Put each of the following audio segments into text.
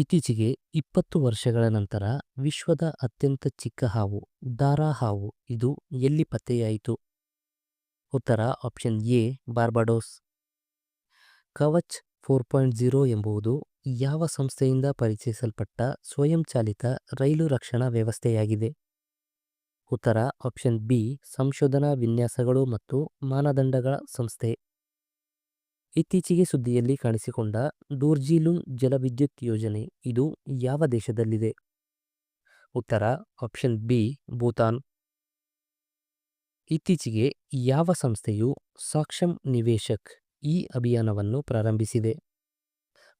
ಇತ್ತೀಚೆಗೆ ಇಪ್ಪತ್ತು ವರ್ಷಗಳ ನಂತರ ವಿಶ್ವದ ಅತ್ಯಂತ ಚಿಕ್ಕ ಹಾವು, ದಾರಾ ಹಾವು. ಇದು ಎಲ್ಲಿ ಪತ್ತೆಯಾಯಿತು? ಉತ್ತರ option A, Barbados. Kavach four point zero ಎಂಬುದು ಯಾವ ಸಂಸ್ಥೆಯಿಂದ ಪರಿಚಯಿಸಲ್ಪಟ್ಟ ಸ್ವಯಂಚಾಲಿತ ರೈಲು ರಕ್ಷಣಾ ವ್ಯವಸ್ಥೆಯಾಗಿದೆ? ಉತ್ತರ ಆಪ್ಷನ್ ಬಿ, ಸಂಶೋಧನಾ ವಿನ್ಯಾಸಗಳು ಮತ್ತು ಮಾನದಂಡಗಳ ಸಂಸ್ಥೆ. ಇತ್ತೀಚೆಗೆ ಸುದ್ದಿಯಲ್ಲಿ ಕಾಣಿಸಿಕೊಂಡ ಡೋರ್ಜಿಲುಂಗ್ ಜಲವಿದ್ಯುತ್ ಯೋಜನೆ ಇದು ಯಾವ ದೇಶದಲ್ಲಿದೆ? ಉತ್ತರ, ಆಪ್ಷನ್ ಬಿ, ಭೂತಾನ್. ಇತ್ತೀಚೆಗೆ ಯಾವ ಸಂಸ್ಥೆಯು ಸಾಕ್ಷಂ ನಿವೇಶಕ್ ಈ ಅಭಿಯಾನವನ್ನು ಪ್ರಾರಂಭಿಸಿದೆ?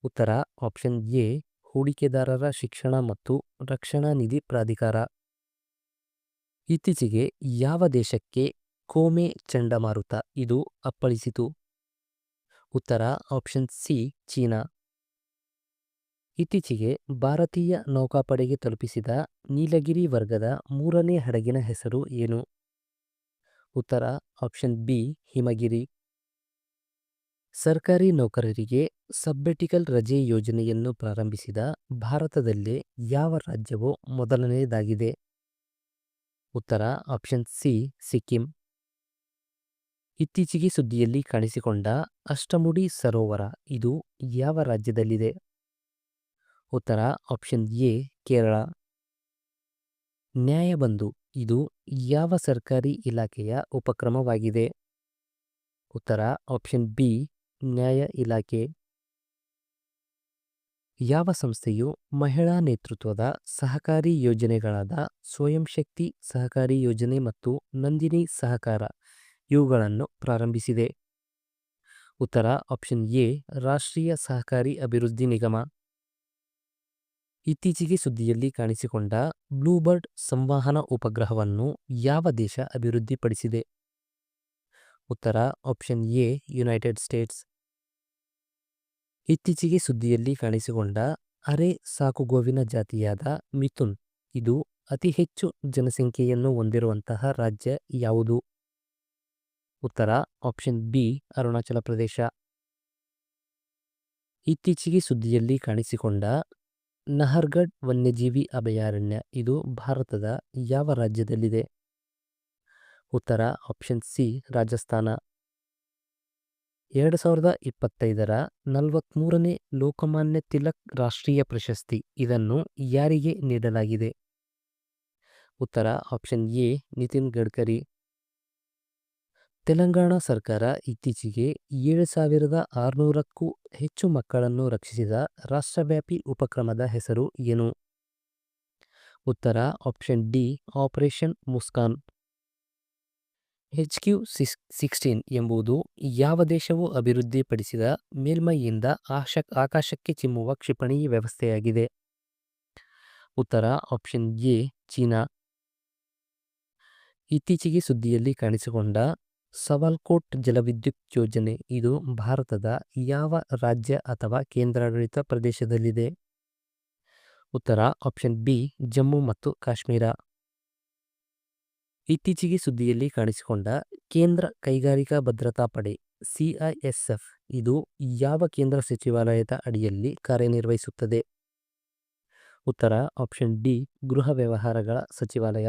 ಉತ್ತರ, ಆಪ್ಷನ್ ಎ, ಹೂಡಿಕೆದಾರರ ಶಿಕ್ಷಣ ಮತ್ತು ರಕ್ಷಣಾ ನಿಧಿ ಪ್ರಾಧಿಕಾರ. ಇತ್ತೀಚೆಗೆ ಯಾವ ದೇಶಕ್ಕೆ ಕೋಮೆ ಚಂಡಮಾರುತ ಇದು ಅಪ್ಪಳಿಸಿತು? ಉತ್ತರ ಆಪ್ಷನ್ ಸಿ ಚೀನಾ. ಇತ್ತೀಚೆಗೆ ಭಾರತೀಯ ನೌಕಾಪಡೆಗೆ ತಲುಪಿಸಿದ ನೀಲಗಿರಿ ವರ್ಗದ ಮೂರನೇ ಹಡಗಿನ ಹೆಸರು ಏನು? ಉತ್ತರ ಆಪ್ಷನ್ ಬಿ ಹಿಮಗಿರಿ. ಸರ್ಕಾರಿ ನೌಕರರಿಗೆ ಸಬ್ಬೆಟಿಕಲ್ ರಜೆ ಯೋಜನೆಯನ್ನು ಪ್ರಾರಂಭಿಸಿದ ಭಾರತದಲ್ಲೇ ಯಾವ ರಾಜ್ಯವು ಮೊದಲನೆಯದಾಗಿದೆ? ಉತ್ತರ ಆಪ್ಷನ್ ಸಿ ಸಿಕ್ಕಿಂ. ಇತ್ತೀಚೆಗೆ ಸುದ್ದಿಯಲ್ಲಿ ಕಾಣಿಸಿಕೊಂಡ ಅಷ್ಟಮುಡಿ ಸರೋವರ ಇದು ಯಾವ ರಾಜ್ಯದಲ್ಲಿದೆ? ಉತ್ತರ ಆಪ್ಷನ್ ಎ, ಕೇರಳ. ನ್ಯಾಯಬಂಧು ಇದು ಯಾವ ಸರ್ಕಾರಿ ಇಲಾಖೆಯ ಉಪಕ್ರಮವಾಗಿದೆ? ಉತ್ತರ ಆಪ್ಷನ್ ಬಿ, ನ್ಯಾಯ ಇಲಾಖೆ. ಯಾವ ಸಂಸ್ಥೆಯು ಮಹಿಳಾ ನೇತೃತ್ವದ ಸಹಕಾರಿ ಯೋಜನೆಗಳಾದ ಸ್ವಯಂ ಶಕ್ತಿ ಸಹಕಾರಿ ಯೋಜನೆ ಮತ್ತು ನಂದಿನಿ ಸಹಕಾರ ಇವುಗಳನ್ನು ಪ್ರಾರಂಭಿಸಿದೆ. ಉತ್ತರ ಆಪ್ಷನ್ ಎ, ರಾಷ್ಟ್ರೀಯ ಸಹಕಾರಿ ಅಭಿವೃದ್ಧಿ ನಿಗಮ. ಇತ್ತೀಚೆಗೆ ಸುದ್ದಿಯಲ್ಲಿ ಕಾಣಿಸಿಕೊಂಡ ಬ್ಲೂಬರ್ಡ್ ಸಂವಹನ ಉಪಗ್ರಹವನ್ನು ಯಾವ ದೇಶ ಅಭಿವೃದ್ಧಿಪಡಿಸಿದೆ? ಉತ್ತರ ಆಪ್ಷನ್ ಎ, ಯುನೈಟೆಡ್ ಸ್ಟೇಟ್ಸ್. ಇತ್ತೀಚೆಗೆ ಸುದ್ದಿಯಲ್ಲಿ ಕಾಣಿಸಿಕೊಂಡ ಅರೆ ಸಾಕುಗೋವಿನ ಜಾತಿಯಾದ ಮಿಥುನ್, ಇದು ಅತಿ ಹೆಚ್ಚು ಜನಸಂಖ್ಯೆಯನ್ನು ಹೊಂದಿರುವಂತಹ ರಾಜ್ಯ ಯಾವುದು? ಉತ್ತರ ಆಪ್ಷನ್ ಬಿ ಅರುಣಾಚಲ ಪ್ರದೇಶ. ಇತ್ತೀಚೆಗೆ ಸುದ್ದಿಯಲ್ಲಿ ಕಾಣಿಸಿಕೊಂಡ ನಹರ್ಗಢ್ ವನ್ಯಜೀವಿ ಅಭಯಾರಣ್ಯ, ಇದು ಭಾರತದ ಯಾವ ರಾಜ್ಯದಲ್ಲಿದೆ? ಉತ್ತರ ಆಪ್ಷನ್ ಸಿ ರಾಜಸ್ಥಾನ. ಎರಡು ಸಾವಿರದ ಇಪ್ಪತ್ತೈದರ ನಲವತ್ತ್ಮೂರನೇ ಲೋಕಮಾನ್ಯ ತಿಲಕ್ ರಾಷ್ಟ್ರೀಯ ಪ್ರಶಸ್ತಿ, ಇದನ್ನು ಯಾರಿಗೆ ನೀಡಲಾಗಿದೆ? ಉತ್ತರ ಆಪ್ಷನ್ ಎ ನಿತಿನ್ ಗಡ್ಕರಿ. ತೆಲಂಗಾಣ ಸರ್ಕಾರ ಇತ್ತೀಚೆಗೆ ಏಳು ಸಾವಿರದ ಆರುನೂರಕ್ಕೂ ಹೆಚ್ಚು ಮಕ್ಕಳನ್ನು ರಕ್ಷಿಸಿದ ರಾಷ್ಟ್ರವ್ಯಾಪಿ ಉಪಕ್ರಮದ ಹೆಸರು ಏನು? ಉತ್ತರ, option D, operation Muskan. H Q six, sixteen ಎಂಬುದು ಯಾವ ದೇಶವು ಅಭಿವೃದ್ಧಿಪಡಿಸಿದ ಮೇಲ್ಮೈಯಿಂದ ಆಶ ಆಕಾಶಕ್ಕೆ ಚಿಮ್ಮುವ ಕ್ಷಿಪಣಿ ವ್ಯವಸ್ಥೆಯಾಗಿದೆ. ಉತ್ತರ, ಆಪ್ಷನ್ ಎ, ಚೀನಾ. ಇತ್ತೀಚೆಗೆ ಸುದ್ದಿಯಲ್ಲಿ ಕಾಣಿಸಿಕೊಂಡ ಸವಾಲ್ಕೋಟ್ ಜಲವಿದ್ಯುತ್ ಯೋಜನೆ. ಇದು ಭಾರತದ ಯಾವ ರಾಜ್ಯ ಅಥವಾ ಕೇಂದ್ರಾಡಳಿತ ಪ್ರದೇಶದಲ್ಲಿದೆ? ಉತ್ತರ, ಆಪ್ಷನ್ ಬಿ, ಜಮ್ಮು ಮತ್ತು ಕಾಶ್ಮೀರ. ಇತ್ತೀಚೆಗೆ ಸುದ್ದಿಯಲ್ಲಿ ಕಾಣಿಸಿಕೊಂಡ ಕೇಂದ್ರ ಕೈಗಾರಿಕಾ ಭದ್ರತಾ ಪಡೆ ಸಿಐಎಸ್ಎಫ್ ಇದು ಯಾವ ಕೇಂದ್ರ ಸಚಿವಾಲಯದ ಅಡಿಯಲ್ಲಿ ಕಾರ್ಯನಿರ್ವಹಿಸುತ್ತದೆ? ಉತ್ತರ, ಆಪ್ಷನ್ ಡಿ, ಗೃಹ ವ್ಯವಹಾರಗಳ ಸಚಿವಾಲಯ.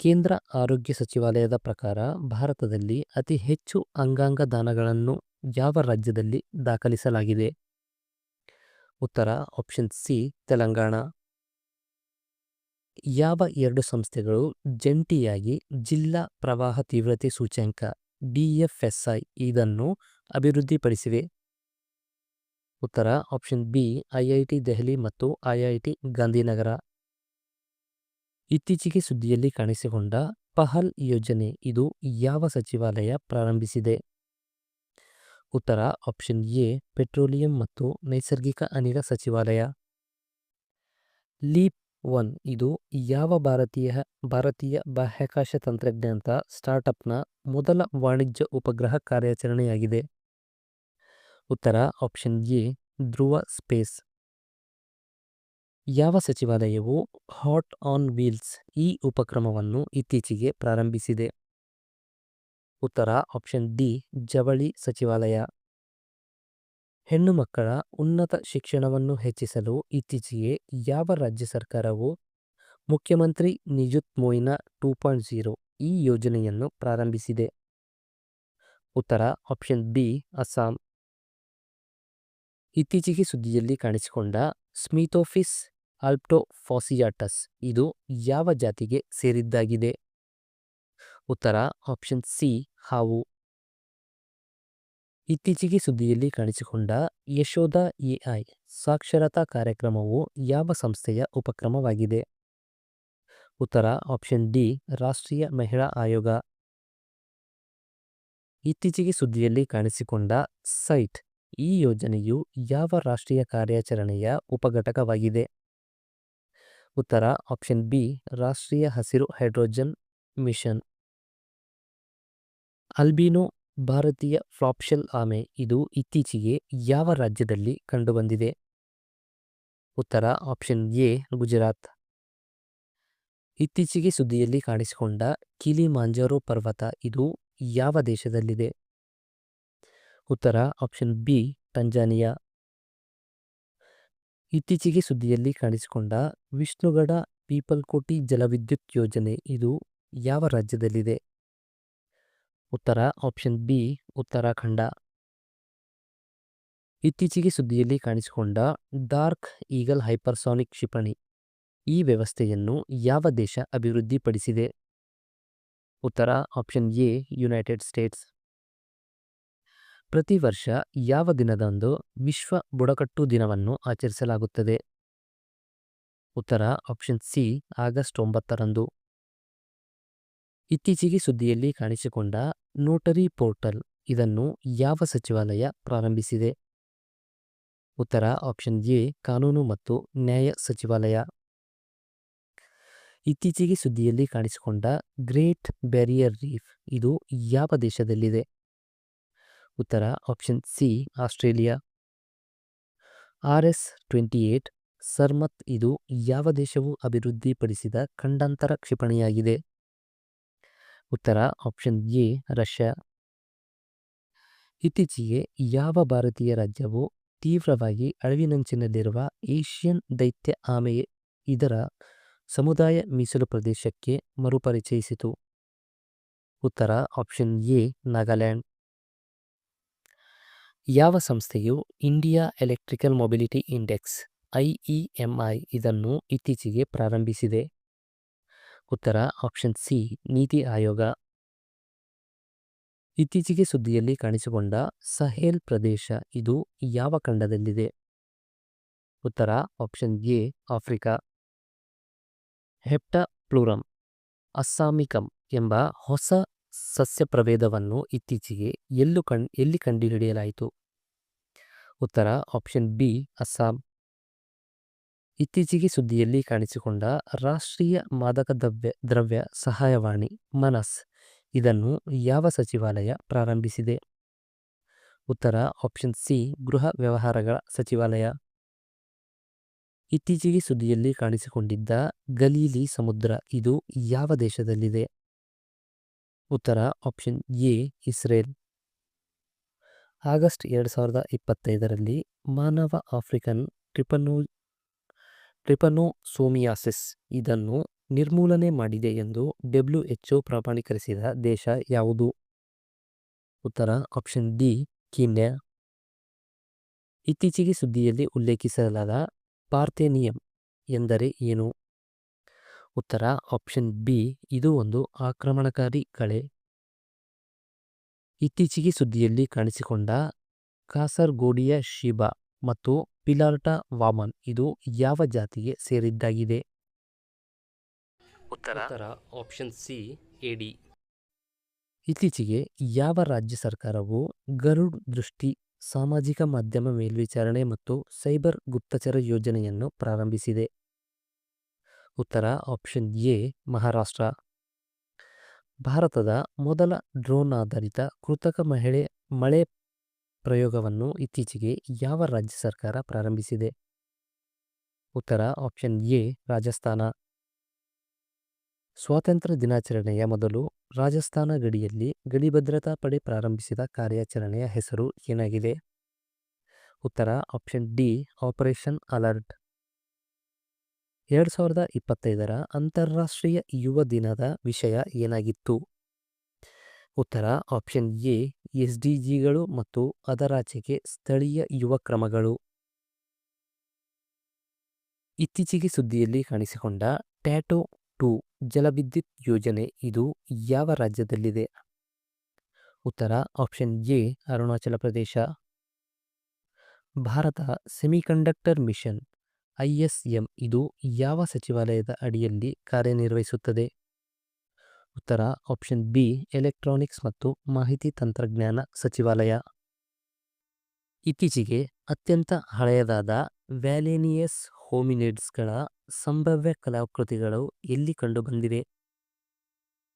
ಕೇಂದ್ರ ಆರೋಗ್ಯ ಸಚಿವಾಲಯದ ಪ್ರಕಾರ ಭಾರತದಲ್ಲಿ ಅತಿ ಹೆಚ್ಚು ಅಂಗಾಂಗ ದಾನಗಳನ್ನು ಯಾವ ರಾಜ್ಯದಲ್ಲಿ ದಾಖಲಿಸಲಾಗಿದೆ? ಉತ್ತರ ಆಪ್ಷನ್ ಸಿ ತೆಲಂಗಾಣ. ಯಾವ ಎರಡು ಸಂಸ್ಥೆಗಳು ಜಂಟಿಯಾಗಿ ಜಿಲ್ಲಾ ಪ್ರವಾಹ ತೀವ್ರತೆ ಸೂಚ್ಯಂಕ ಡಿಎಫ್ಎಸ್ಐ ಇದನ್ನು ಅಭಿವೃದ್ಧಿಪಡಿಸಿವೆ? ಉತ್ತರ ಆಪ್ಷನ್ ಬಿ ಐಐಟಿ ದೆಹಲಿ ಮತ್ತು ಐಐಟಿ ಗಾಂಧಿನಗರ. ಇತ್ತೀಚೆಗೆ ಸುದ್ದಿಯಲ್ಲಿ ಕಾಣಿಸಿಕೊಂಡ ಪಹಲ್ ಯೋಜನೆ ಇದು ಯಾವ ಸಚಿವಾಲಯ ಪ್ರಾರಂಭಿಸಿದೆ? ಉತ್ತರ ಆಪ್ಷನ್ ಎ, ಪೆಟ್ರೋಲಿಯಂ ಮತ್ತು ನೈಸರ್ಗಿಕ ಅನಿಲ ಸಚಿವಾಲಯ. ಲೀಪ್ ಒನ್ ಇದು ಯಾವ ಭಾರತೀಯ ಭಾರತೀಯ ಬಾಹ್ಯಾಕಾಶ ತಂತ್ರಜ್ಞಾನದ ಸ್ಟಾರ್ಟ್ಅಪ್ನ ಮೊದಲ ವಾಣಿಜ್ಯ ಉಪಗ್ರಹ ಕಾರ್ಯಾಚರಣೆಯಾಗಿದೆ? ಉತ್ತರ ಆಪ್ಷನ್ ಎ, ಧ್ರುವ ಸ್ಪೇಸ್. ಯಾವ ಸಚಿವಾಲಯವು ಹಾಟ್ ಆನ್ ವೀಲ್ಸ್ ಈ ಉಪಕ್ರಮವನ್ನು ಇತ್ತೀಚೆಗೆ ಪ್ರಾರಂಭಿಸಿದೆ? ಉತ್ತರ ಆಪ್ಷನ್ ಡಿ, ಜವಳಿ ಸಚಿವಾಲಯ. ಹೆಣ್ಣು ಮಕ್ಕಳ ಉನ್ನತ ಶಿಕ್ಷಣವನ್ನು ಹೆಚ್ಚಿಸಲು ಇತ್ತೀಚೆಗೆ ಯಾವ ರಾಜ್ಯ ಸರ್ಕಾರವು ಮುಖ್ಯಮಂತ್ರಿ Nijut Moina two point zero ಈ ಯೋಜನೆಯನ್ನು ಪ್ರಾರಂಭಿಸಿದೆ? ಉತ್ತರ ಆಪ್ಷನ್ ಬಿ, ಅಸ್ಸಾಂ. ಇತ್ತೀಚೆಗೆ ಸುದ್ದಿಯಲ್ಲಿ ಕಾಣಿಸಿಕೊಂಡ ಸ್ಮಿಥೋಫಿಸ್ ಆಲ್ಪ್ಟೋಫಾಸಿಯಾಟಸ್. ಇದು ಯಾವ ಜಾತಿಗೆ ಸೇರಿದ್ದಾಗಿದೆ? ಉತ್ತರ, ಆಪ್ಷನ್ ಸಿ, ಹಾವು. ಇತ್ತೀಚೆಗೆ ಸುದ್ದಿಯಲ್ಲಿ ಕಾಣಿಸಿಕೊಂಡ ಯಶೋಧ ಎಐ ಸಾಕ್ಷರತಾ ಕಾರ್ಯಕ್ರಮವು ಯಾವ ಸಂಸ್ಥೆಯ ಉಪಕ್ರಮವಾಗಿದೆ? ಉತ್ತರ, ಆಪ್ಷನ್ ಡಿ, ರಾಷ್ಟ್ರೀಯ ಮಹಿಳಾ ಆಯೋಗ. ಇತ್ತೀಚೆಗೆ ಸುದ್ದಿಯಲ್ಲಿ ಕಾಣಿಸಿಕೊಂಡ ಸೈಟ್, ಈ ಯೋಜನೆಯು ಯಾವ ರಾಷ್ಟ್ರೀಯ ಕಾರ್ಯಾಚರಣೆಯ ಉಪಘಟಕವಾಗಿದೆ? ಉತ್ತರ ಆಪ್ಷನ್ ಬಿ, ರಾಷ್ಟ್ರೀಯ ಹಸಿರು ಹೈಡ್ರೋಜನ್ ಮಿಷನ್. ಅಲ್ಬಿನೋ ಭಾರತೀಯ ಫ್ಲಾಪ್ಶೆಲ್ ಆಮೆ, ಇದು ಇತ್ತೀಚೆಗೆ ಯಾವ ರಾಜ್ಯದಲ್ಲಿ ಕಂಡುಬಂದಿದೆ? ಉತ್ತರ ಆಪ್ಷನ್ ಎ, ಗುಜರಾತ್. ಇತ್ತೀಚೆಗೆ ಸುದ್ದಿಯಲ್ಲಿ ಕಾಣಿಸಿಕೊಂಡ ಕಿಲಿಮಾಂಜಾರೋ ಪರ್ವತ, ಇದು ಯಾವ ದೇಶದಲ್ಲಿದೆ? ಉತ್ತರ ಆಪ್ಷನ್ ಬಿ ಟಂಜಾನಿಯಾ ಇತ್ತೀಚೆಗೆ ಸುದ್ದಿಯಲ್ಲಿ ಕಾಣಿಸಿಕೊಂಡ ವಿಷ್ಣುಗಡ ಪೀಪಲ್ಕೋಟಿ ಜಲವಿದ್ಯುತ್ ಯೋಜನೆ ಇದು ಯಾವ ರಾಜ್ಯದಲ್ಲಿದೆ? ಉತ್ತರ ಆಪ್ಷನ್ ಬಿ, ಉತ್ತರಾಖಂಡ. ಇತ್ತೀಚೆಗೆ ಸುದ್ದಿಯಲ್ಲಿ ಕಾಣಿಸಿಕೊಂಡ ಡಾರ್ಕ್ ಈಗಲ್ ಹೈಪರ್ಸಾನಿಕ್ ಕ್ಷಿಪಣಿ, ಈ ವ್ಯವಸ್ಥೆಯನ್ನು ಯಾವ ದೇಶ ಅಭಿವೃದ್ಧಿಪಡಿಸಿದೆ? ಉತ್ತರ ಆಪ್ಷನ್ ಎ, ಯುನೈಟೆಡ್ ಸ್ಟೇಟ್ಸ್. ಪ್ರತಿ ವರ್ಷ ಯಾವ ದಿನದಂದು ವಿಶ್ವ ಬುಡಕಟ್ಟು ದಿನವನ್ನು ಆಚರಿಸಲಾಗುತ್ತದೆ? ಉತ್ತರ ಆಪ್ಷನ್ ಸಿ ಆಗಸ್ಟ್ ಒಂಬತ್ತರಂದು. ಇತ್ತೀಚೆಗೆ ಸುದ್ದಿಯಲ್ಲಿ ಕಾಣಿಸಿಕೊಂಡ ನೋಟರಿ ಪೋರ್ಟಲ್ ಇದನ್ನು ಯಾವ ಸಚಿವಾಲಯ ಪ್ರಾರಂಭಿಸಿದೆ? ಉತ್ತರ ಆಪ್ಷನ್ ಎ ಕಾನೂನು ಮತ್ತು ನ್ಯಾಯ ಸಚಿವಾಲಯ. ಇತ್ತೀಚೆಗೆ ಸುದ್ದಿಯಲ್ಲಿ ಕಾಣಿಸಿಕೊಂಡ ಗ್ರೇಟ್ ಬ್ಯಾರಿಯರ್ ರೀಫ್ ಇದು ಯಾವ ದೇಶದಲ್ಲಿದೆ? ಉತ್ತರ option C, Australia. R S twenty eight, Sarmat ಇದು ಯಾವ ದೇಶವು ಅಭಿವೃದ್ಧಿಪಡಿಸಿದ ಖಂಡಾಂತರ ಕ್ಷಿಪಣಿಯಾಗಿದೆ? ಉತ್ತರ ಆಪ್ಷನ್ ಎ, ರಷ್ಯಾ. ಇತ್ತೀಚೆಗೆ ಯಾವ ಭಾರತೀಯ ರಾಜ್ಯವು ತೀವ್ರವಾಗಿ ಅಳಿವಿನಂಚಿನಲ್ಲಿರುವ ಏಷ್ಯನ್ ದೈತ್ಯ ಆಮೆ ಇದರ ಸಮುದಾಯ ಮೀಸಲು ಪ್ರದೇಶಕ್ಕೆ ಮರುಪರಿಚಯಿಸಿತು? ಉತ್ತರ ಆಪ್ಷನ್ ಎ, ನಾಗಾಲ್ಯಾಂಡ್. ಯಾವ ಸಂಸ್ಥೆಯು India electrical mobility index IEMI ಇದನ್ನು ಇತ್ತೀಚೆಗೆ ಪ್ರಾರಂಭಿಸಿದೆ? ಉತ್ತರ, ಆಪ್ಷನ್ ಸಿ, ನೀತಿ ಆಯೋಗ. ಇತ್ತೀಚೆಗೆ ಸುದ್ದಿಯಲ್ಲಿ ಕಾಣಿಸಿಕೊಂಡ ಸಹೇಲ್ ಪ್ರದೇಶ ಇದು ಯಾವ ಖಂಡದಲ್ಲಿದೆ? ಉತ್ತರ, option A, Africa. Heptapleurum assamicum ಎಂಬ ಹೊಸ ಸಸ್ಯ ಪ್ರಭೇದವನ್ನು ಇತ್ತೀಚೆಗೆ ಎಲ್ಲು ಕಣ್, ಎಲ್ಲಿ ಕಂಡುಹಿಡಿಯಲಾಯಿತು? ಉತ್ತರ ಆಪ್ಷನ್ ಬಿ ಅಸ್ಸಾಂ ಇತ್ತೀಚೆಗೆ ಸುದ್ದಿಯಲ್ಲಿ ಕಾಣಿಸಿಕೊಂಡ ರಾಷ್ಟ್ರೀಯ ಮಾದಕ ದ್ರವ್ಯ ದ್ರವ್ಯ ಸಹಾಯವಾಣಿ, ಮನಸ್. ಇದನ್ನು ಯಾವ ಸಚಿವಾಲಯ ಪ್ರಾರಂಭಿಸಿದೆ? ಉತ್ತರ ಆಪ್ಷನ್ ಸಿ ಗೃಹ ವ್ಯವಹಾರಗಳ ಸಚಿವಾಲಯ. ಇತ್ತೀಚೆಗೆ ಸುದ್ದಿಯಲ್ಲಿ ಕಾಣಿಸಿಕೊಂಡಿದ್ದ ಗಲೀಲಿ ಸಮುದ್ರ ಇದು ಯಾವ ದೇಶದಲ್ಲಿದೆ? ಉತ್ತರ ಆಪ್ಷನ್ ಎ, ಇಸ್ರೇಲ್. ಆಗಸ್ಟ್ ಎರಡು ಸಾವಿರದ ಇಪ್ಪತ್ತೈದರಲ್ಲಿ ಮಾನವ ಆಫ್ರಿಕನ್ ಟ್ರಿಪನೋ, ಟ್ರಿಪನೋಸೋಮಿಯಾಸಿಸ್ ಇದನ್ನು ನಿರ್ಮೂಲನೆ ಮಾಡಿದೆ ಎಂದು ಡಬ್ಲ್ಯೂ ಒ ಪ್ರಮಾಣೀಕರಿಸಿದ ದೇಶ ಯಾವುದು? ಉತ್ತರ ಆಪ್ಷನ್ ಡಿ, ಕೀನ್ಯಾ. ಇತ್ತೀಚೆಗೆ ಸುದ್ದಿಯಲ್ಲಿ ಉಲ್ಲೇಖಿಸಲಾದ ಪಾರ್ಥೇನಿಯಂ ಎಂದರೆ ಏನು? ಉತ್ತರ ಆಪ್ಷನ್ ಬಿ ಇದು ಒಂದು ಆಕ್ರಮಣಕಾರಿ ಕಳೆ. ಇತ್ತೀಚೆಗೆ ಸುದ್ದಿಯಲ್ಲಿ ಕಾಣಿಸಿಕೊಂಡ ಕಾಸರ್ಗೋಡಿಯ ಶಿಬಾ ಮತ್ತು ಪಿಲಾರ್ಟಾ ವಾಮನ್ ಇದು ಯಾವ ಜಾತಿಗೆ ಸೇರಿದ್ದಾಗಿದೆ? ಉತ್ತರ ಆಪ್ಷನ್ ಸಿ ಎಡಿ ಇತ್ತೀಚೆಗೆ ಯಾವ ರಾಜ್ಯ ಸರ್ಕಾರವು ಗರುಡ್ ದೃಷ್ಟಿ ಸಾಮಾಜಿಕ ಮಾಧ್ಯಮ ಮೇಲ್ವಿಚಾರಣೆ ಮತ್ತು ಸೈಬರ್ ಗುಪ್ತಚರ ಯೋಜನೆಯನ್ನು ಪ್ರಾರಂಭಿಸಿದೆ? ಉತ್ತರ ಆಪ್ಷನ್ ಎ, ಮಹಾರಾಷ್ಟ್ರ. ಭಾರತದ ಮೊದಲ ಡ್ರೋನ್ ಆಧಾರಿತ ಕೃತಕ ಮಹಿಳೆ, ಮಳೆ ಪ್ರಯೋಗವನ್ನು ಇತ್ತೀಚೆಗೆ ಯಾವ ರಾಜ್ಯ ಸರ್ಕಾರ ಪ್ರಾರಂಭಿಸಿದೆ? ಉತ್ತರ ಆಪ್ಷನ್ ಎ, ರಾಜಸ್ಥಾನ. ಸ್ವಾತಂತ್ರ್ಯ ದಿನಾಚರಣೆಯ ಮೊದಲು ರಾಜಸ್ಥಾನ ಗಡಿಯಲ್ಲಿ ಗಡಿ ಭದ್ರತಾ ಪಡೆ ಪ್ರಾರಂಭಿಸಿದ ಕಾರ್ಯಾಚರಣೆಯ ಹೆಸರು ಏನಾಗಿದೆ? ಉತ್ತರ ಆಪ್ಷನ್ ಡಿ, ಆಪರೇಷನ್ ಅಲರ್ಟ್. ಎರಡು ಸಾವಿರದ ಇಪ್ಪತ್ತೈದರ ಅಂತಾರಾಷ್ಟ್ರೀಯ ಯುವ ದಿನದ ವಿಷಯ ಏನಾಗಿತ್ತು? ಉತ್ತರ, ಆಪ್ಷನ್ ಎ, ಎಸ್ ಡಿ ಜಿಗಳು ಮತ್ತು ಅದರಾಚೆಗೆ ಸ್ಥಳೀಯ ಯುವ ಕ್ರಮಗಳು. ಇತ್ತೀಚೆಗೆ ಸುದ್ದಿಯಲ್ಲಿ ಕಾಣಿಸಿಕೊಂಡ ಟ್ಯಾಟೋ ಟು ಜಲವಿದ್ಯುತ್ ಯೋಜನೆ ಇದು ಯಾವ ರಾಜ್ಯದಲ್ಲಿದೆ? ಉತ್ತರ, option A, Arunachal Pradesh. Bharat semiconductor mission. ISM ಇದು ಯಾವ ಸಚಿವಾಲಯದ ಅಡಿಯಲ್ಲಿ ಕಾರ್ಯನಿರ್ವಹಿಸುತ್ತದೆ? ಉತ್ತರ, ಆಪ್ಷನ್ ಬಿ, ಎಲೆಕ್ಟ್ರಾನಿಕ್ಸ್ ಮತ್ತು ಮಾಹಿತಿ ತಂತ್ರಜ್ಞಾನ ಸಚಿವಾಲಯ. ಇತ್ತೀಚೆಗೆ ಅತ್ಯಂತ ಹಳೆಯದಾದ ವ್ಯಾಲೇನಿಯಸ್ ಹೋಮಿನಿಡ್ಸ್ಗಳ ಸಂಭವ್ಯ ಕಲಾಕೃತಿಗಳು ಎಲ್ಲಿ ಕಂಡುಬಂದಿವೆ?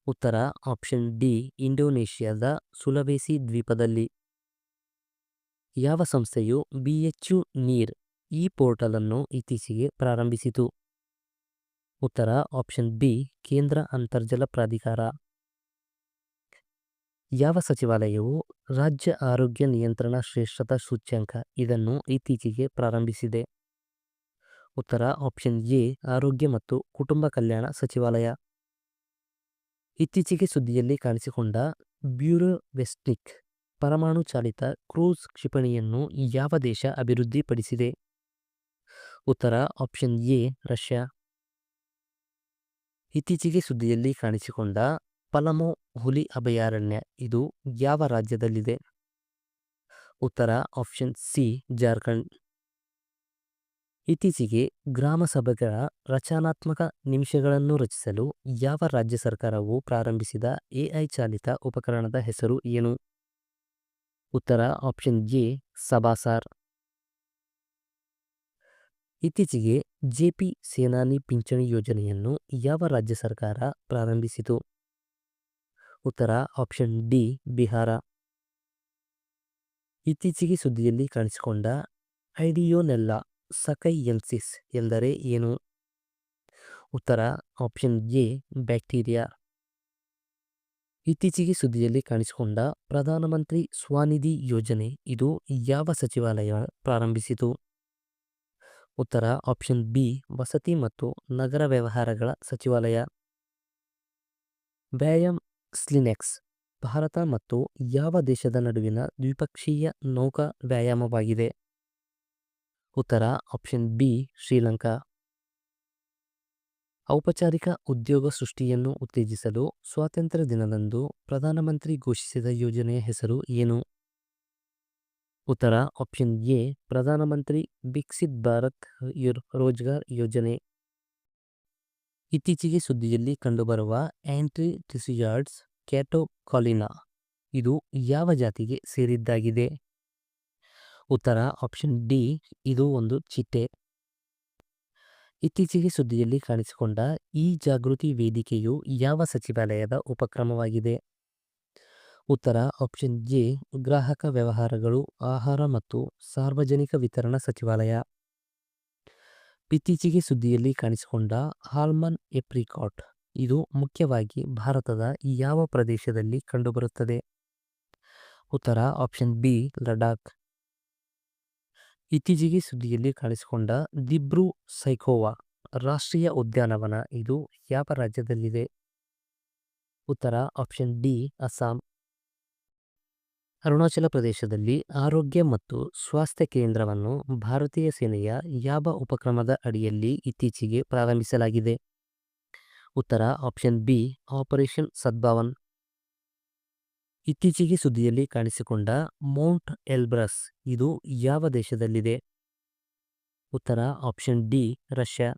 ಉತ್ತರ, ಆಪ್ಷನ್ ಡಿ, ಇಂಡೋನೇಷ್ಯಾದ ಸುಲವೇಸಿ ದ್ವೀಪದಲ್ಲಿ. ಯಾವ ಸಂಸ್ಥೆಯು ಬಿ ಎಚ್ ಯು ನೀರ್ ಈ ಪೋರ್ಟಲ್ ಅನ್ನು ಇತ್ತೀಚೆಗೆ ಪ್ರಾರಂಭಿಸಿತು. ಉತ್ತರ ಆಪ್ಷನ್ ಬಿ, ಕೇಂದ್ರ ಅಂತರ್ಜಲ ಪ್ರಾಧಿಕಾರ. ಯಾವ ಸಚಿವಾಲಯವು ರಾಜ್ಯ ಆರೋಗ್ಯ ನಿಯಂತ್ರಣ ಶ್ರೇಷ್ಠತಾ ಸೂಚ್ಯಂಕ ಇದನ್ನು ಇತ್ತೀಚೆಗೆ ಪ್ರಾರಂಭಿಸಿದೆ? ಉತ್ತರ ಆಪ್ಷನ್ ಎ, ಆರೋಗ್ಯ ಮತ್ತು ಕುಟುಂಬ ಕಲ್ಯಾಣ ಸಚಿವಾಲಯ. ಇತ್ತೀಚೆಗೆ ಸುದ್ದಿಯಲ್ಲಿ ಕಾಣಿಸಿಕೊಂಡ ಬ್ಯೂರೋವೆಸ್ಟಿಕ್ ಪರಮಾಣು ಚಾಲಿತ ಕ್ರೂಸ್ ಕ್ಷಿಪಣಿಯನ್ನು ಯಾವ ದೇಶ ಅಭಿವೃದ್ಧಿಪಡಿಸಿದೆ? ಉತ್ತರ ಆಪ್ಷನ್ ಎ ರಷ್ಯಾ. ಇತ್ತೀಚೆಗೆ ಸುದ್ದಿಯಲ್ಲಿ ಕಾಣಿಸಿಕೊಂಡ ಪಲಮೋ ಹುಲಿ ಅಭಯಾರಣ್ಯ, ಇದು ಯಾವ ರಾಜ್ಯದಲ್ಲಿದೆ? ಉತ್ತರ ಆಪ್ಷನ್ ಸಿ ಜಾರ್ಖಂಡ್. ಇತ್ತೀಚೆಗೆ ಗ್ರಾಮ ಸಭೆಗಳ ರಚನಾತ್ಮಕ ನಿಮಿಷಗಳನ್ನು ರಚಿಸಲು ಯಾವ ರಾಜ್ಯ ಸರ್ಕಾರವು ಪ್ರಾರಂಭಿಸಿದ ಎಐ ಚಾಲಿತ ಉಪಕರಣದ ಹೆಸರು ಏನು? ಉತ್ತರ ಆಪ್ಷನ್ ಎ ಸಬಾಸಾರ್. ಇತ್ತೀಚೆಗೆ ಜೆಪಿ ಸೇನಾನಿ ಪಿಂಚಣಿ ಯೋಜನೆಯನ್ನು ಯಾವ ರಾಜ್ಯ ಸರ್ಕಾರ ಪ್ರಾರಂಭಿಸಿತು? ಉತ್ತರ ಆಪ್ಷನ್ ಡಿ, ಬಿಹಾರ. ಇತ್ತೀಚೆಗೆ ಸುದ್ದಿಯಲ್ಲಿ ಕಾಣಿಸಿಕೊಂಡ ಐಡಿಯೋನೆಲ್ಲ ಸಕೈಯೆನ್ಸಿಸ್ ಎಂದರೆ ಏನು? ಉತ್ತರ ಆಪ್ಷನ್ ಎ, ಬ್ಯಾಕ್ಟೀರಿಯಾ. ಇತ್ತೀಚೆಗೆ ಸುದ್ದಿಯಲ್ಲಿ ಕಾಣಿಸಿಕೊಂಡ ಪ್ರಧಾನಮಂತ್ರಿ ಸ್ವಾನಿಧಿ ಯೋಜನೆ ಇದು ಯಾವ ಸಚಿವಾಲಯ ಪ್ರಾರಂಭಿಸಿತು? ಉತ್ತರ ಆಪ್ಷನ್ ಬಿ, ವಸತಿ ಮತ್ತು ನಗರ ವ್ಯವಹಾರಗಳ ಸಚಿವಾಲಯ. ವ್ಯಾಯಾಮ್, ಸ್ಲಿನೆಕ್ಸ್, ಭಾರತ ಮತ್ತು ಯಾವ ದೇಶದ ನಡುವಿನ ದ್ವಿಪಕ್ಷೀಯ ನೌಕಾ ವ್ಯಾಯಾಮವಾಗಿದೆ? ಉತ್ತರ ಆಪ್ಷನ್ ಬಿ, ಶ್ರೀಲಂಕಾ. ಔಪಚಾರಿಕ ಉದ್ಯೋಗ ಸೃಷ್ಟಿಯನ್ನು ಉತ್ತೇಜಿಸಲು ಸ್ವಾತಂತ್ರ್ಯ ದಿನದಂದು ಪ್ರಧಾನಮಂತ್ರಿ ಘೋಷಿಸಿದ ಯೋಜನೆಯ ಹೆಸರು ಏನು? ಉತ್ತರ ಆಪ್ಷನ್ ಎ ಪ್ರಧಾನಮಂತ್ರಿ ವಿಕಸಿತ್ ಭಾರತ್ ರೋಜ್ಗಾರ್ ಯೋಜನೆ. ಇತ್ತೀಚೆಗೆ ಸುದ್ದಿಯಲ್ಲಿ ಕಂಡುಬರುವ ಆಂಟ್ರಿ ಟಿಸಿಯಾರ್ಡ್ಸ್ ಕ್ಯಾಟೋಕಾಲಿನಾ ಇದು ಯಾವ ಜಾತಿಗೆ ಸೇರಿದ್ದಾಗಿದೆ? ಉತ್ತರ ಆಪ್ಷನ್ ಡಿ, ಇದು ಒಂದು ಚಿಟ್ಟೆ. ಇತ್ತೀಚೆಗೆ ಸುದ್ದಿಯಲ್ಲಿ ಕಾಣಿಸಿಕೊಂಡ ಈ ಜಾಗೃತಿ ವೇದಿಕೆಯು ಯಾವ ಸಚಿವಾಲಯದ ಉಪಕ್ರಮವಾಗಿದೆ? ಉತ್ತರ ಆಪ್ಷನ್ ಜಿ, ಗ್ರಾಹಕ ವ್ಯವಹಾರಗಳು, ಆಹಾರ ಮತ್ತು ಸಾರ್ವಜನಿಕ ವಿತರಣಾ ಸಚಿವಾಲಯ. ಇತ್ತೀಚೆಗೆ ಸುದ್ದಿಯಲ್ಲಿ ಕಾಣಿಸಿಕೊಂಡ ಹಾಲ್ಮನ್ ಎಪ್ರಿಕಾಟ್, ಇದು ಮುಖ್ಯವಾಗಿ ಭಾರತದ ಯಾವ ಪ್ರದೇಶದಲ್ಲಿ ಕಂಡುಬರುತ್ತದೆ? ಉತ್ತರ ಆಪ್ಷನ್ ಬಿ, ಲಡಾಖ್. ಇತ್ತೀಚೆಗೆ ಸುದ್ದಿಯಲ್ಲಿ ಕಾಣಿಸಿಕೊಂಡ ದಿಬ್ರು ಸೈಕೋವಾ ರಾಷ್ಟ್ರೀಯ ಉದ್ಯಾನವನ, ಇದು ಯಾವ ರಾಜ್ಯದಲ್ಲಿದೆ? ಉತ್ತರ ಆಪ್ಷನ್ ಡಿ, ಅಸ್ಸಾಂ. ಅರುಣಾಚಲ ಪ್ರದೇಶದಲ್ಲಿ ಆರೋಗ್ಯ ಮತ್ತು ಸ್ವಾಸ್ಥ್ಯ ಕೇಂದ್ರವನ್ನು ಭಾರತೀಯ ಸೇನೆಯ ಯಾವ ಉಪಕ್ರಮದ ಅಡಿಯಲ್ಲಿ ಇತ್ತೀಚೆಗೆ ಪ್ರಾರಂಭಿಸಲಾಗಿದೆ. ಉತ್ತರ ಆಪ್ಷನ್ ಬಿ, ಆಪರೇಷನ್ ಸದ್ಭಾವನ್. ಇತ್ತೀಚೆಗೆ ಸುದ್ದಿಯಲ್ಲಿ ಕಾಣಿಸಿಕೊಂಡ ಮೌಂಟ್ ಎಲ್ಬ್ರಸ್, ಇದು ಯಾವ ದೇಶದಲ್ಲಿದೆ? ಉತ್ತರ ಆಪ್ಷನ್ ಡಿ, ರಷ್ಯಾ.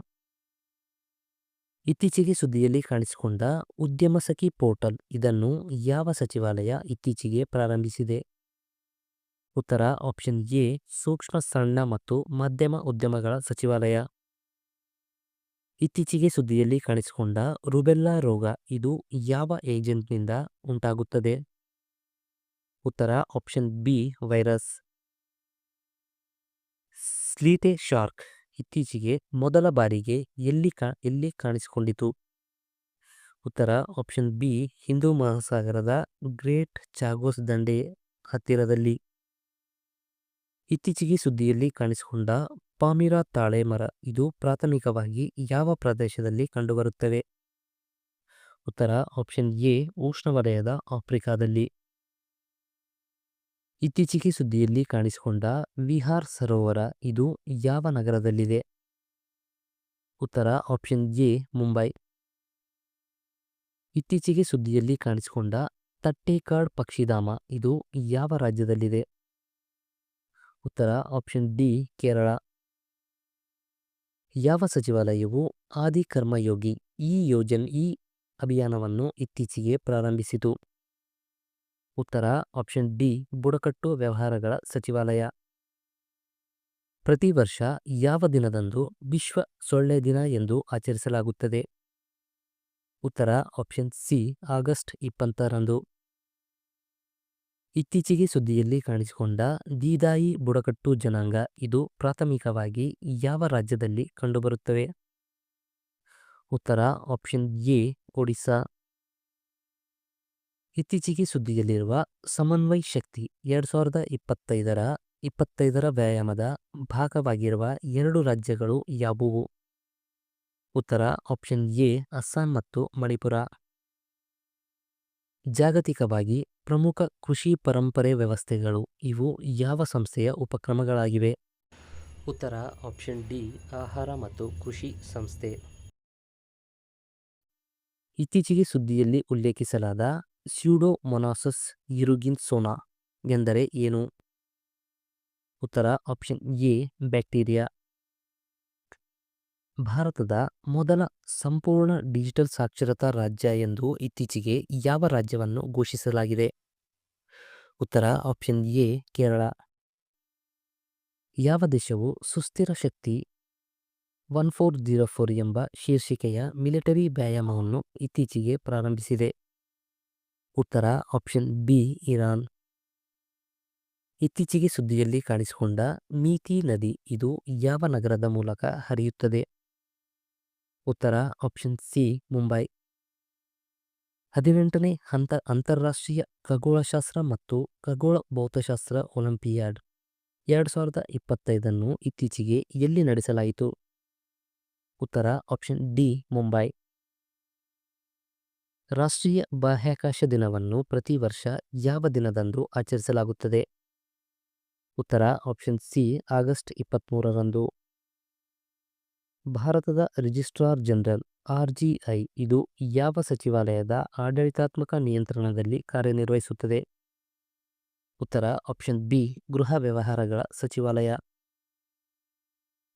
ಇತ್ತೀಚೆಗೆ ಸುದ್ದಿಯಲ್ಲಿ ಕಾಣಿಸಿಕೊಂಡ ಉದ್ಯಮ ಸಖಿ ಪೋರ್ಟಲ್ ಇದನ್ನು ಯಾವ ಸಚಿವಾಲಯ ಇತ್ತೀಚೆಗೆ ಪ್ರಾರಂಭಿಸಿದೆ? ಉತ್ತರ, ಆಪ್ಷನ್ ಎ, ಸೂಕ್ಷ್ಮ, ಸಣ್ಣ ಮತ್ತು ಮಧ್ಯಮ ಉದ್ಯಮಗಳ ಸಚಿವಾಲಯ. ಇತ್ತೀಚೆಗೆ ಸುದ್ದಿಯಲ್ಲಿ ಕಾಣಿಸಿಕೊಂಡ ರುಬೆಲ್ಲಾ ರೋಗ ಇದು ಯಾವ ಏಜೆಂಟ್ನಿಂದ ಉಂಟಾಗುತ್ತದೆ? ಉತ್ತರ, ಆಪ್ಷನ್ ಬಿ, ವೈರಸ್. ಸ್ಲೀಟೆ ಶಾರ್ಕ್ ಇತ್ತೀಚೆಗೆ ಮೊದಲ ಬಾರಿಗೆ ಎಲ್ಲಿ ಕಾ, ಎಲ್ಲಿ ಕಾಣಿಸಿಕೊಂಡಿತು? ಉತ್ತರ ಆಪ್ಷನ್ ಬಿ, ಹಿಂದೂ ಮಹಾಸಾಗರದ ಗ್ರೇಟ್ ಚಾಗೋಸ್ ದಂಡೆ ಹತ್ತಿರದಲ್ಲಿ. ಇತ್ತೀಚೆಗೆ ಸುದ್ದಿಯಲ್ಲಿ ಕಾಣಿಸಿಕೊಂಡ ಪಾಮಿರಾ ತಾಳೆ ಮರ, ಇದು ಪ್ರಾಥಮಿಕವಾಗಿ ಯಾವ ಪ್ರದೇಶದಲ್ಲಿ ಕಂಡುಬರುತ್ತವೆ? ಉತ್ತರ ಆಪ್ಷನ್ ಎ ಉಷ್ಣವಲಯದ ಆಫ್ರಿಕಾದಲ್ಲಿ. ಇತ್ತೀಚೆಗೆ ಸುದ್ದಿಯಲ್ಲಿ ಕಾಣಿಸಿಕೊಂಡ ವಿಹಾರ್ ಸರೋವರ ಇದು ಯಾವ ನಗರದಲ್ಲಿದೆ? ಉತ್ತರ ಆಪ್ಷನ್ ಎ, ಮುಂಬೈ. ಇತ್ತೀಚೆಗೆ ಸುದ್ದಿಯಲ್ಲಿ ಕಾಣಿಸಿಕೊಂಡ ತಟ್ಟೇಕಾಡ್ ಪಕ್ಷಿಧಾಮ ಇದು ಯಾವ ರಾಜ್ಯದಲ್ಲಿದೆ? ಉತ್ತರ ಆಪ್ಷನ್ ಡಿ, ಕೇರಳ. ಯಾವ ಸಚಿವಾಲಯವು ಆದಿ ಕರ್ಮಯೋಗಿ ಈ ಯೋಜನೆ ಈ ಅಭಿಯಾನವನ್ನು ಇತ್ತೀಚೆಗೆ ಪ್ರಾರಂಭಿಸಿತು? ಉತ್ತರ ಆಪ್ಷನ್ ಡಿ, ಬುಡಕಟ್ಟು ವ್ಯವಹಾರಗಳ ಸಚಿವಾಲಯ. ಪ್ರತಿ ವರ್ಷ ಯಾವ ದಿನದಂದು ವಿಶ್ವ ಸೊಳ್ಳೆ ದಿನ ಎಂದು ಆಚರಿಸಲಾಗುತ್ತದೆ? ಉತ್ತರ ಆಪ್ಷನ್ ಸಿ, ಆಗಸ್ಟ್ ಇಪ್ಪತ್ತರಂದು. ಇತ್ತೀಚೆಗೆ ಸುದ್ದಿಯಲ್ಲಿ ಕಾಣಿಸಿಕೊಂಡ ದೀದಾಯಿ ಬುಡಕಟ್ಟು ಜನಾಂಗ, ಇದು ಪ್ರಾಥಮಿಕವಾಗಿ ಯಾವ ರಾಜ್ಯದಲ್ಲಿ ಕಂಡುಬರುತ್ತವೆ? ಉತ್ತರ ಆಪ್ಷನ್ ಎ, ಒಡಿಸ್ಸಾ. ಇತ್ತೀಚೆಗೆ ಸುದ್ದಿಯಲ್ಲಿರುವ ಸಮನ್ವಯ್ ಶಕ್ತಿ ಎರಡು ಸಾವಿರದ ಇಪ್ಪತ್ತೈದರ ಇಪ್ಪತ್ತೈದರ ವ್ಯಾಯಾಮದ ಭಾಗವಾಗಿರುವ ಎರಡು ರಾಜ್ಯಗಳು ಯಾವುವು? ಉತ್ತರ ಆಪ್ಷನ್ ಎ, ಅಸ್ಸಾಂ ಮತ್ತು ಮಣಿಪುರ. ಜಾಗತಿಕವಾಗಿ ಪ್ರಮುಖ ಕೃಷಿ ಪರಂಪರೆ ವ್ಯವಸ್ಥೆಗಳು, ಇವು ಯಾವ ಸಂಸ್ಥೆಯ ಉಪಕ್ರಮಗಳಾಗಿವೆ? ಉತ್ತರ ಆಪ್ಷನ್ ಡಿ, ಆಹಾರ ಮತ್ತು ಕೃಷಿ ಸಂಸ್ಥೆ. ಇತ್ತೀಚೆಗೆ ಸುದ್ದಿಯಲ್ಲಿ ಉಲ್ಲೇಖಿಸಲಾದ ಸ್ಯೂಡೋಮೊನಾಸಸ್ ಇರುಗಿನ್ಸೋನಾ ಎಂದರೆ ಏನು? ಉತ್ತರ ಆಪ್ಷನ್ ಎ ಬ್ಯಾಕ್ಟೀರಿಯಾ ಭಾರತದ ಮೊದಲ ಸಂಪೂರ್ಣ ಡಿಜಿಟಲ್ ಸಾಕ್ಷರತಾ ರಾಜ್ಯ ಎಂದು ಇತ್ತೀಚೆಗೆ ಯಾವ ರಾಜ್ಯವನ್ನು ಘೋಷಿಸಲಾಗಿದೆ? ಉತ್ತರ ಆಪ್ಷನ್ ಎ ಕೇರಳ. ಯಾವ ದೇಶವು ಸುಸ್ಥಿರ ಶಕ್ತಿ ಒನ್ ಫೋರ್ ಜೀರೋ ಫೋರ್ ಎಂಬ ಶೀರ್ಷಿಕೆಯ ಮಿಲಿಟರಿ ವ್ಯಾಯಾಮವನ್ನು ಇತ್ತೀಚೆಗೆ ಪ್ರಾರಂಭಿಸಿದೆ? ಉತ್ತರ ಆಪ್ಷನ್ ಬಿ, ಇರಾನ್. ಇತ್ತೀಚೆಗೆ ಸುದ್ದಿಯಲ್ಲಿ ಕಾಣಿಸಿಕೊಂಡ ಮೀತಿ ನದಿ ಇದು ಯಾವ ನಗರದ ಮೂಲಕ ಹರಿಯುತ್ತದೆ? ಉತ್ತರ ಆಪ್ಷನ್ ಸಿ, ಮುಂಬೈ. ಹದಿನೆಂಟನೇ ಹಂತ ಅಂತಾರಾಷ್ಟ್ರೀಯ ಖಗೋಳಶಾಸ್ತ್ರ ಮತ್ತು ಖಗೋಳ ಭೌತಶಾಸ್ತ್ರ ಒಲಿಂಪಿಯಾಡ್. ಎರಡು ಸಾವಿರದ ಇಪ್ಪತ್ತೈದನ್ನು ಇತ್ತೀಚೆಗೆ ಎಲ್ಲಿ ನಡೆಸಲಾಯಿತು? ಉತ್ತರ ಆಪ್ಷನ್ ಡಿ, ಮುಂಬೈ. ರಾಷ್ಟ್ರೀಯ ಬಾಹ್ಯಾಕಾಶ ದಿನವನ್ನು ಪ್ರತಿ ವರ್ಷ ಯಾವ ದಿನದಂದು ಆಚರಿಸಲಾಗುತ್ತದೆ? ಉತ್ತರ ಆಪ್ಷನ್ ಸಿ, ಆಗಸ್ಟ್ ಇಪ್ಪತ್ತ್ಮೂರರಂದು ಭಾರತದ ರಿಜಿಸ್ಟ್ರಾರ್ ಜನರಲ್ ಆರ್ಜಿಐ ಇದು ಯಾವ ಸಚಿವಾಲಯದ ಆಡಳಿತಾತ್ಮಕ ನಿಯಂತ್ರಣದಲ್ಲಿ ಕಾರ್ಯನಿರ್ವಹಿಸುತ್ತದೆ? ಉತ್ತರ ಆಪ್ಷನ್ ಬಿ, ಗೃಹ ವ್ಯವಹಾರಗಳ ಸಚಿವಾಲಯ.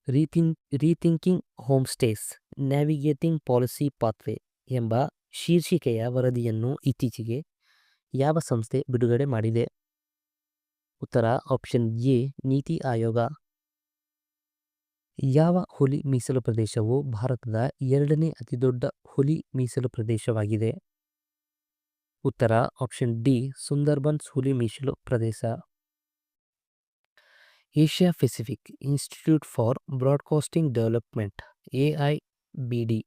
Rethink rethinking home stays, navigating policy pathway ಎಂಬ ಶೀರ್ಷಿಕೆಯ ವರದಿಯನ್ನು ಇತ್ತೀಚೆಗೆ ಯಾವ ಸಂಸ್ಥೆ ಬಿಡುಗಡೆ ಮಾಡಿದೆ? ಉತ್ತರ, ಆಪ್ಷನ್ ಎ, ನೀತಿ ಆಯೋಗ. ಯಾವ ಹುಲಿ ಮೀಸಲು ಪ್ರದೇಶವು ಭಾರತದ ಎರಡನೇ ಅತಿದೊಡ್ಡ ಹುಲಿ ಮೀಸಲು ಪ್ರದೇಶವಾಗಿದೆ? ಉತ್ತರ, ಆಪ್ಷನ್ ಡಿ ಸುಂದರ್ಬನ್ಸ್ ಹುಲಿ ಮೀಸಲು ಪ್ರದೇಶ. Asia Pacific institute for broadcasting development, A I B D.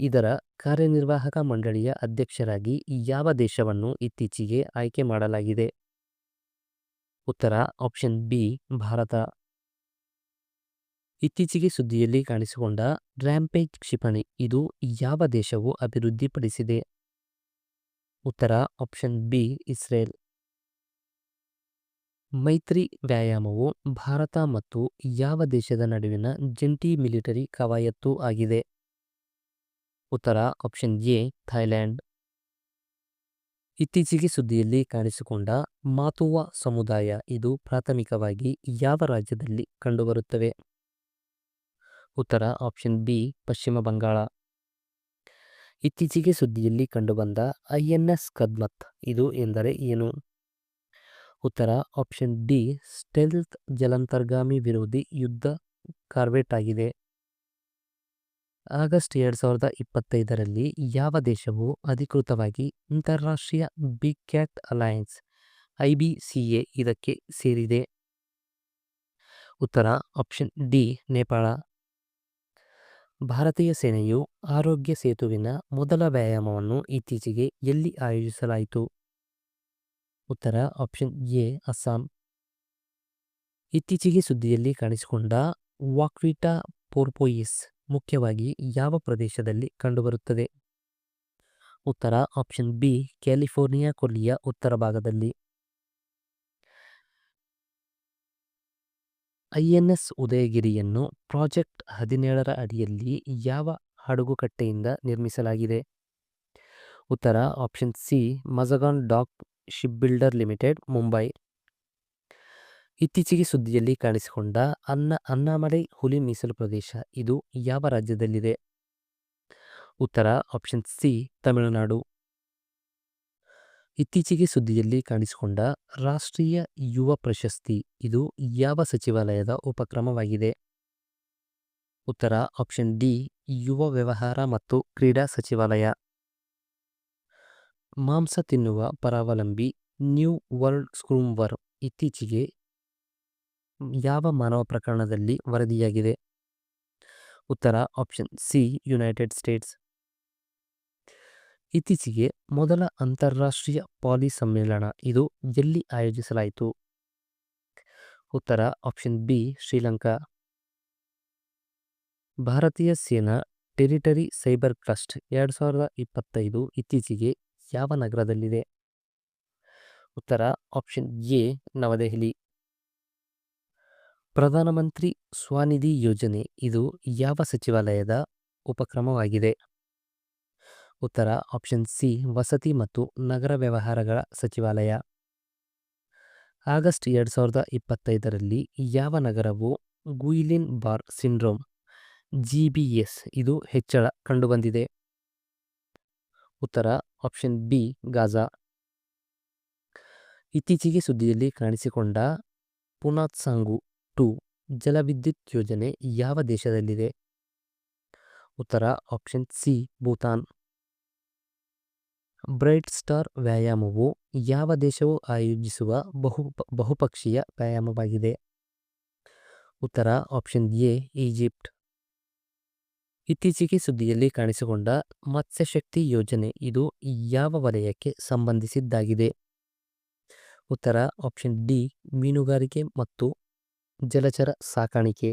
ಇದರ ಕಾರ್ಯನಿರ್ವಾಹಕ ಮಂಡಳಿಯ ಅಧ್ಯಕ್ಷರಾಗಿ ಯಾವ ದೇಶವನ್ನು ಇತ್ತೀಚೆಗೆ ಆಯ್ಕೆ ಮಾಡಲಾಗಿದೆ? ಉತ್ತರ, ಆಪ್ಷನ್ ಬಿ, ಭಾರತ. ಇತ್ತೀಚೆಗೆ ಸುದ್ದಿಯಲ್ಲಿ ಕಾಣಿಸಿಕೊಂಡ ರ್ಯಾಂಪೇಜ್ ಕ್ಷಿಪಣಿ, ಇದು ಯಾವ ದೇಶವು ಅಭಿವೃದ್ಧಿಪಡಿಸಿದೆ? ಉತ್ತರ, ಆಪ್ಷನ್ ಬಿ, ಇಸ್ರೇಲ್. ಮೈತ್ರಿ ವ್ಯಾಯಾಮವು ಭಾರತ ಮತ್ತು ಯಾವ ದೇಶದ ನಡುವಿನ ಜಂಟಿ ಮಿಲಿಟರಿ ಕವಾಯತ್ತು ಆಗಿದೆ? ಉತ್ತರ ಆಪ್ಷನ್ ಎ ಥೈಲ್ಯಾಂಡ್ ಇತ್ತೀಚೆಗೆ ಸುದ್ದಿಯಲ್ಲಿ ಕಾಣಿಸಿಕೊಂಡ ಮಾತುವ ಸಮುದಾಯ ಇದು ಪ್ರಾಥಮಿಕವಾಗಿ ಯಾವ ರಾಜ್ಯದಲ್ಲಿ ಕಂಡುಬರುತ್ತವೆ? ಉತ್ತರ ಆಪ್ಷನ್ ಬಿ, ಪಶ್ಚಿಮ ಬಂಗಾಳ. ಇತ್ತೀಚೆಗೆ ಸುದ್ದಿಯಲ್ಲಿ ಕಂಡುಬಂದ ಐ ಎನ್ ಎಸ್ ಕದ್ಮತ್ ಇದು ಎಂದರೆ ಏನು? ಉತ್ತರ ಆಪ್ಷನ್ ಡಿ, ಸ್ಟೆಲ್ತ್ ಜಲಂತರ್ಗಾಮಿ ವಿರೋಧಿ ಯುದ್ಧ ಕಾರ್ವೆಟ್ ಆಗಿದೆ. ಆಗಸ್ಟ್ ಎರಡು ಸಾವಿರದ ಇಪ್ಪತ್ತೈದರಲ್ಲಿ ಯಾವ ದೇಶವು ಅಧಿಕೃತವಾಗಿ ಅಂತಾರಾಷ್ಟ್ರೀಯ big cat alliance I B C A ಇದಕ್ಕೆ ಸೇರಿದೆ? ಉತ್ತರ, ಆಪ್ಷನ್ ಡಿ, ನೇಪಾಳ. ಭಾರತೀಯ ಸೇನೆಯು ಆರೋಗ್ಯ ಸೇತುವಿನ ಮೊದಲ ವ್ಯಾಯಾಮವನ್ನು ಇತ್ತೀಚೆಗೆ ಎಲ್ಲಿ ಆಯೋಜಿಸಲಾಯಿತು? ಉತ್ತರ, ಆಪ್ಷನ್ ಎ, ಅಸ್ಸಾಂ. ಇತ್ತೀಚೆಗೆ ಸುದ್ದಿಯಲ್ಲಿ ಕಾಣಿಸಿಕೊಂಡ ವಾಕ್ವಿಟಾ ಪೋರ್ಪೋಯಿಸ್ ಮುಖ್ಯವಾಗಿ ಯಾವ ಪ್ರದೇಶದಲ್ಲಿ ಕಂಡುಬರುತ್ತದೆ? ಉತ್ತರ, ಆಪ್ಷನ್ ಬಿ, ಕ್ಯಾಲಿಫೋರ್ನಿಯಾ ಕೊಲ್ಲಿಯ ಉತ್ತರ ಭಾಗದಲ್ಲಿ. ಐಎನ್ಎಸ್ ಉದಯಗಿರಿಯನ್ನು ಪ್ರಾಜೆಕ್ಟ್ ಹದಿನೇಳರ ಅಡಿಯಲ್ಲಿ ಯಾವ ಹಡಗುಕಟ್ಟೆಯಿಂದ ನಿರ್ಮಿಸಲಾಗಿದೆ? ಉತ್ತರ, option C, Mazagon dock ship builder limited, Mumbai. ಇತ್ತೀಚೆಗೆ ಸುದ್ದಿಯಲ್ಲಿ ಕಾಣಿಸಿಕೊಂಡ ಅನ್ನ ಅನ್ನಾಮಲೈ ಹುಲಿ ಮೀಸಲು ಪ್ರದೇಶ ಇದು ಯಾವ ರಾಜ್ಯದಲ್ಲಿದೆ? ಉತ್ತರ ಆಪ್ಷನ್ ಸಿ ತಮಿಳುನಾಡು. ಇತ್ತೀಚೆಗೆ ಸುದ್ದಿಯಲ್ಲಿ ಕಾಣಿಸಿಕೊಂಡ ರಾಷ್ಟ್ರೀಯ ಯುವ ಪ್ರಶಸ್ತಿ ಇದು ಯಾವ ಸಚಿವಾಲಯದ ಉಪಕ್ರಮವಾಗಿದೆ? ಉತ್ತರ ಆಪ್ಷನ್ ಡಿ ಯುವ ವ್ಯವಹಾರ ಮತ್ತು ಕ್ರೀಡಾ ಸಚಿವಾಲಯ. ಮಾಂಸ ತಿನ್ನುವ ಪರಾವಲಂಬಿ, ನ್ಯೂ ವರ್ಲ್ಡ್ ಸ್ಕ್ರೂಮ್ವರ್ ಇತ್ತೀಚೆಗೆ ಯಾವ ಮಾನವ ಪ್ರಕರಣದಲ್ಲಿ ವರದಿಯಾಗಿದೆ? ಉತ್ತರ ಆಪ್ಷನ್ ಸಿ ಯುನೈಟೆಡ್ ಸ್ಟೇಟ್ಸ್ ಇತ್ತೀಚೆಗೆ ಮೊದಲ ಅಂತಾರಾಷ್ಟ್ರೀಯ ಪಾಲಿ ಸಮ್ಮೇಳನ ಇದು ಎಲ್ಲಿ ಆಯೋಜಿಸಲಾಯಿತು? ಉತ್ತರ ಆಪ್ಷನ್ ಬಿ ಶ್ರೀಲಂಕಾ. ಭಾರತೀಯ ಸೇನಾ ಟೆರಿಟರಿ ಸೈಬರ್ ಕ್ರಸ್ಟ್ ಎರಡು ಸಾವಿರದ ಇಪ್ಪತ್ತೈದು ಇತ್ತೀಚೆಗೆ ಯಾವ ನಗರದಲ್ಲಿದೆ? ಉತ್ತರ ಆಪ್ಷನ್ ಎ ನವದೆಹಲಿ. ಪ್ರಧಾನಮಂತ್ರಿ ಸ್ವಾನಿಧಿ ಯೋಜನೆ ಇದು ಯಾವ ಸಚಿವಾಲಯದ ಉಪಕ್ರಮವಾಗಿದೆ? ಉತ್ತರ, ಆಪ್ಷನ್ ಸಿ, ವಸತಿ ಮತ್ತು ನಗರ ವ್ಯವಹಾರಗಳ ಸಚಿವಾಲಯ. ಆಗಸ್ಟ್ ಎರಡು ಸಾವಿರದ ಇಪ್ಪತ್ತೈದರಲ್ಲಿ ಯಾವ ನಗರವು Guillain Barre syndrome, G B S ಇದು ಹೆಚ್ಚಳ ಕಂಡುಬಂದಿದೆ? ಉತ್ತರ, ಆಪ್ಷನ್ ಬಿ, ಗಾಜಾ. ಇತ್ತೀಚೆಗೆ ಸುದ್ದಿಯಲ್ಲಿ ಕಾಣಿಸಿಕೊಂಡ ಪುನಾತ್ಸಾಂಗು ಟು ಜಲವಿದ್ಯುತ್ ಯೋಜನೆ ಯಾವ ದೇಶದಲ್ಲಿದೆ? ಉತ್ತರ option C Bhutan. Bright star ವ್ಯಾಯಾಮವು ಯಾವ ದೇಶವು ಆಯೋಜಿಸುವ ಬಹು ಬಹುಪಕ್ಷೀಯ ವ್ಯಾಯಾಮವಾಗಿದೆ? ಉತ್ತರ ಆಪ್ಷನ್ ಎ ಈಜಿಪ್ಟ್. ಇತ್ತೀಚೆಗೆ ಸುದ್ದಿಯಲ್ಲಿ ಕಾಣಿಸಿಕೊಂಡ ಮತ್ಸ್ಯಶಕ್ತಿ ಯೋಜನೆ ಇದು ಯಾವ ವಲಯಕ್ಕೆ ಸಂಬಂಧಿಸಿದ್ದಾಗಿದೆ? ಉತ್ತರ ಆಪ್ಷನ್ ಡಿ ಮೀನುಗಾರಿಕೆ ಮತ್ತು ಜಲಚರ ಸಾಕಾಣಿಕೆ